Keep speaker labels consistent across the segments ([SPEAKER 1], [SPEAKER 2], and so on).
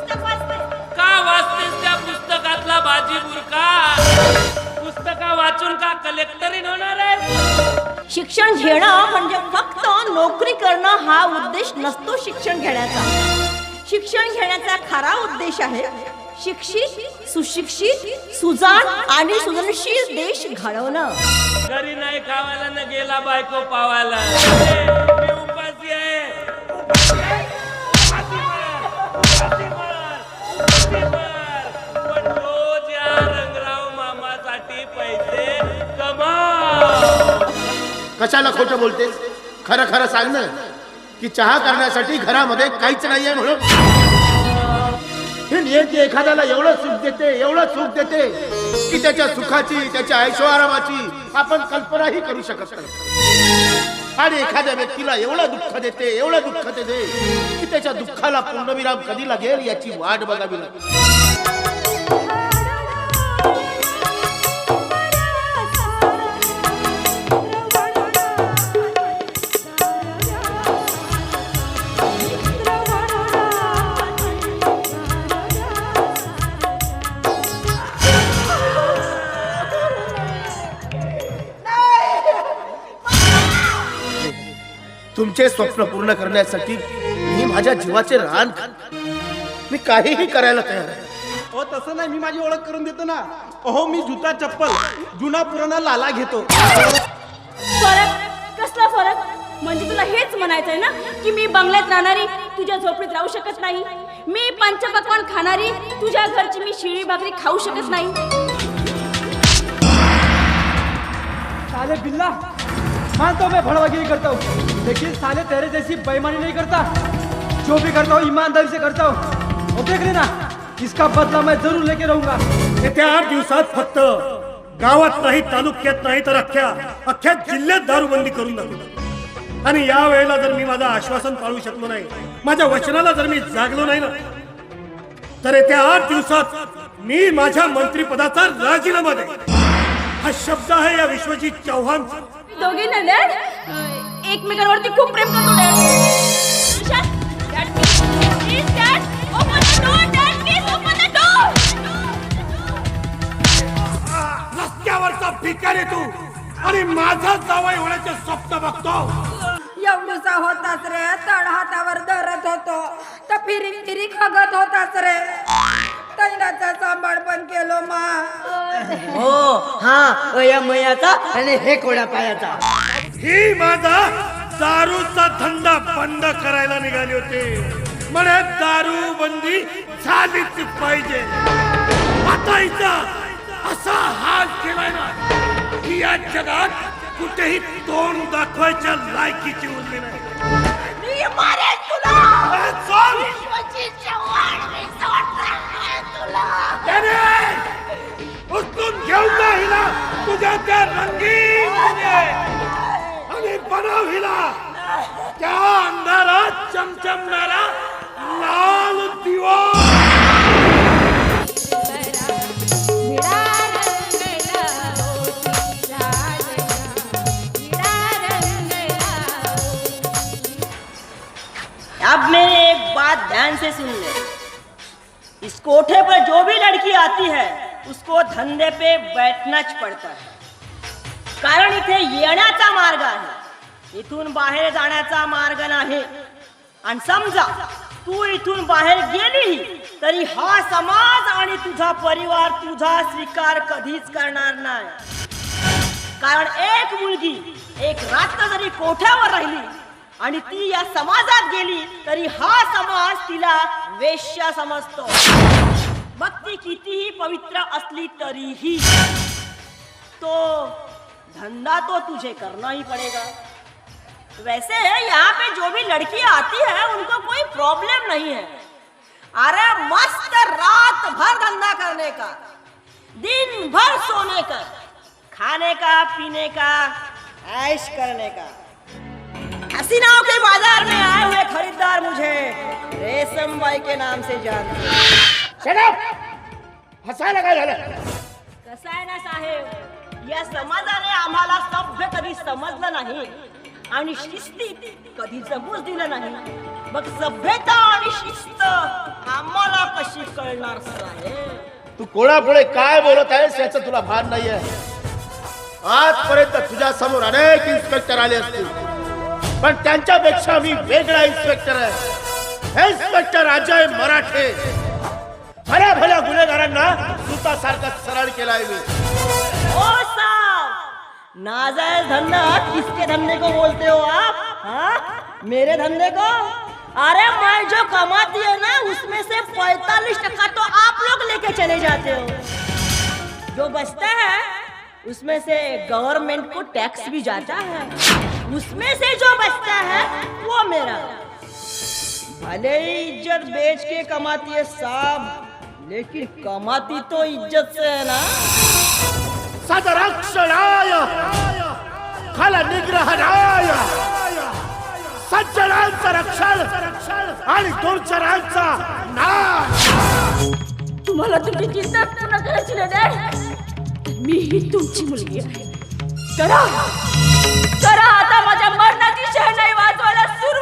[SPEAKER 1] का वाचतेस त्या पुस्तकातला बाजी बुरका? पुस्तक वाचून का कलेक्टरीन होणार आहे?
[SPEAKER 2] शिक्षण घेणं म्हणजे फक्त नोकरी करणं हा उद्देश नसतो शिक्षण घेण्याचा. शिक्षण घेण्याचा खरा उद्देश आहे शिक्षित सुशिक्षित सुजाण आणि सुजनशील देश घडवणं.
[SPEAKER 1] घरी नाही खावायला न गेला बायको पावायला.
[SPEAKER 3] कशाला खोटं बोलते खरं खरं सांग ना की चहा करण्यासाठी घरामध्ये काहीच नाहीये म्हणून. नियती एखाद्याला एवढं सुख देते एवढं सुख देते की त्याच्या सुखाची त्याच्या ऐशोआरामाची आपण कल्पनाही करू शकत नाही. आणि एखाद्या व्यक्तीला एवढं दुःख देते एवढं दुःख देते की त्याच्या दुःखाला पूर्णविराम कधी लागेल याची वाट बघावी लागेल तुमचे स्वप्न पूर्ण करण्यासाठी मी माझ्या जीवाचे रान. मी काहीही करायला तयार आहे.
[SPEAKER 4] हो तसं नाही मी माझी ओळख करून देतो ना. अहो मी जुता चप्पल जुना पुराणा लाला घेतो.
[SPEAKER 2] फरक? कसला फरक? म्हणजे तुला हेच म्हणायचंय ना की मी बंगल्यात राहणारी तुझ्या झोपडीत राहू शकत नाही. मी पंचपक्वान खाणारी तुझ्या घरची मी शिळी भाकरी खाऊ शकत नाही.
[SPEAKER 5] साले बिल्ला. मानता हूँ मैं भड़वागिरी करता हूँ। लेकिन साले तेरे जैसी बेईमानी नहीं करता। जो भी करता हूँ ईमानदारी से करता हूँ। और देख लेना इसका बदला मैं जरूर लेके रहूंगा।
[SPEAKER 6] येत्या आठ दिवसात फक्त गावात नाही तालुक्यात नाही तर अख्ख्या अख्ख्या जिल्ह्यात दारूबंदी करून दाखवतो आणि या वेळेला जर मी माझं आश्वासन पाळू शकलो नाही माझ्या वचनाला जर मी जागलो नाही ना तर येत्या आठ दिवसात मी माझ्या मंत्रिपदाचा राजीनामा दे हा शब्द आहे या विश्वजीत चव्हाण
[SPEAKER 2] दोघे ना डॅड अं, एकमेकांवरती खूप प्रेम करतो.
[SPEAKER 6] रस्त्यावरचा भिकारी तू. आणि माझा जावई होण्याचे स्वप्न बघतो.
[SPEAKER 7] एवढूसा होताच रे तड हातावर धरत होतो. तर फिरी फिरी खगत होताच रे. सांभाळ पण केलो मा.
[SPEAKER 8] हो हा अयमयाचा आणि हे कोड्या पायाचा?
[SPEAKER 6] ही माझा दारूचा धंदा बंद करायला निघाली होती. म्हणे दारू बंदी झालीच पाहिजे. आता हिचा असा हाल केलाय ना की या जगात कुठेही तोंड दाखवायच्या लायकीची उरली नाही. अरे चल! त्याने उचलून घेऊन जा हिला! तुझ्या त्या रंगीन आणि बनव हिला! त्या अंधारात चमचमणारा लाल
[SPEAKER 2] अब मेरी एक बात ध्यान से सुन ले। इस कोठे पर जो भी लड़की आती है उसको धंदे पे बैठनाच पडतं है। कारण इथे येण्याचा मार्ग आहे। इथून बाहेर जाण्याचा मार्ग नाही। आणि समजा तू इथून बाहेर गेली तरी हा समाज आणि तुझा परिवार तुझा स्वीकार कधीच करणार नाही. कारण एक मुलगी एक रात्र जरी कोठ्यावर राहिली आणि ती या समाजात गेली, तरी हा समाज तिला वेश्या समजतो. मग ती कितीही पवित्र असली तरीही तो धंधा तो तुझे करना ही पड़ेगा. वैसे है, यहाँ पे जो भी लड़की आती है, उनको कोई प्रॉब्लम नहीं है. अरे मस्त रात भर धंधा करने का दिन भर सोने का, खाने का, पीने का, ऐश करने का। हसीनाओं के बाजार में आए हुए खरीदार मुझे। रेशम बाई के नाम से जानते।
[SPEAKER 3] हसायला काय झालं
[SPEAKER 2] कसं आहे ना साहेब? या समाजाने आम्हाला सभ्य कधी समजलं नाही? आणि शिस्तीत कधी जमूच दिलं नाही? मग सभ्यता आणि शिस्त आम्हाला कशी कळणार साहेब?
[SPEAKER 3] तू कोणापुढे काय बोलत आहेस याचं तुला भान नाहीये. आजपर्यंत तुझ्या समोर अनेक इन्स्पेक्टर आले असतील. पण त्यांच्यापेक्षा मी वेगळा इन्स्पेक्टर आहे. इन्स्पेक्टर अजय मराठे. भल्या भल्या गुन्हेगारांना सुतासारखा सरळ केला आहे मी.
[SPEAKER 2] ओ साहब नाजायज धंधा किसके धंधे को बोलते हो आप? हाँ? मेरे धंधे को? अरे मैं जो कमाती है ना, उसमें से पैतालीस टका तो आप लोग लेके चले जाते हो। जो बचता है, उसमें से गवर्नमेंट को टैक्स भी जाता है। उसमें से जो बचता है वो मेरा। भले ही इज्जत बेच के कमाती है साहब लेकिन कमाती तो इज्जत से है ना?
[SPEAKER 3] सदरक्षणाय खल निग्रहणाय सज्जनांचं रक्षण आणि दुर्जनांचा नाश.
[SPEAKER 7] तुम्हाला तुमची चिंता पूर्ण करायची नाही मी ही तुमची मुलगी आहे. करा करा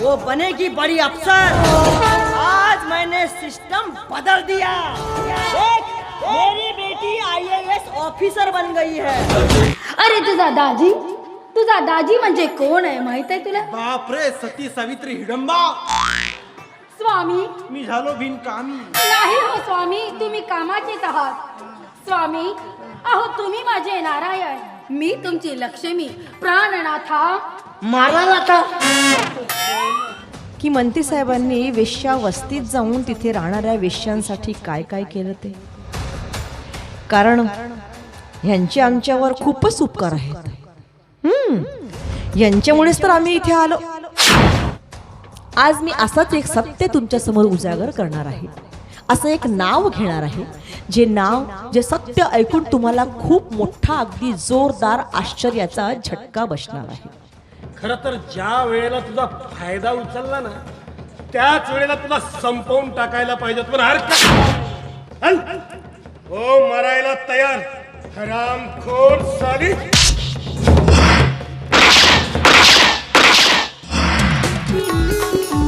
[SPEAKER 2] वो बनेगी बड़ी अफसर। आज मैंने सिस्टम बदल दिया। देख मेरी बेटी आईएएस ऑफिसर बन गई है।
[SPEAKER 7] अरे तुझा दाजी तुझा दाजी म्हणजे कोण आहे माहीत आहे तुला?
[SPEAKER 4] बापरे सती सावित्री हिडंबा।
[SPEAKER 7] स्वामी।
[SPEAKER 4] मी झालो बिनकामी
[SPEAKER 7] नाही हो स्वामी तुम्ही कामाचेच आहात। स्वामी अहो तुम्ही माझे नारायण। मी तुमची लक्ष्मी. प्राणनाथा.
[SPEAKER 9] की मंत्री साहेबांनी वेश्या वस्तीत जाऊन तिथे राहणाऱ्या वेश्यांसाठी काय काय केलं ते? कारण ह्यांचे आमच्यावर खूपच उपकार आहेत. हम्म, यांच्यामुळेच तर आम्ही इथे आलो. आज मी असंच एक सत्य तुमच्यासमोर उजागर करणार आहे. असं एक नाव घेणार आहे जे नाव जे सत्य ऐकून तुम्हाला खूप मोठा अगदी जोरदार आश्चर्याचा झटका बसणार आहे.
[SPEAKER 6] खर तर ज्या वेळेला तुझा फायदा उचलला ना त्याच वेळेला तुला संपवून टाकायला पाहिजे पण हो मरायला तयार. हरामखोर साली. Thank you.